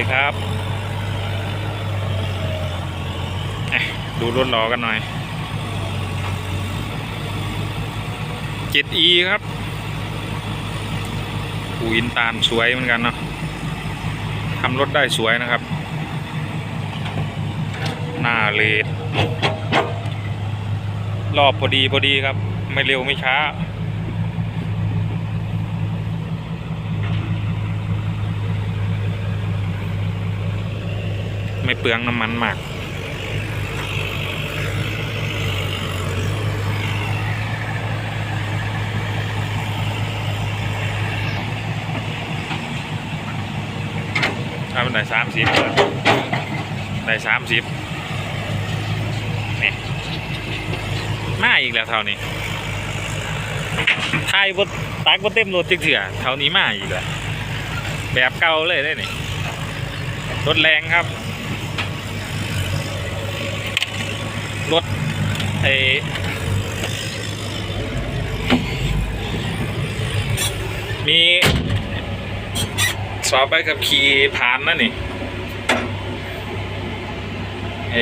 ดีครับเอ๊ะดูรถล้อกันหน่อย 7e ครับอูอินตาลสวยเหมือนกันเนาะทำรถได้สวยนะครับ หน้าเลดรอบพอดีพอดีครับ ไม่เร็วไม่ช้า ไม่เปลืองน้ำมันมาก ถ้ามันได้สามสิบได้สามสิบนี่มาอีกแล้วเท่านี้ทายบดตักบดเต็มรถจิกเถื่อเท่านี้มาอีกแล้วแบบเก่าเลยได้นี่รถแรงครับ รถไอมีสอบไปกับขี่ผ่านนั่นนี่ไอ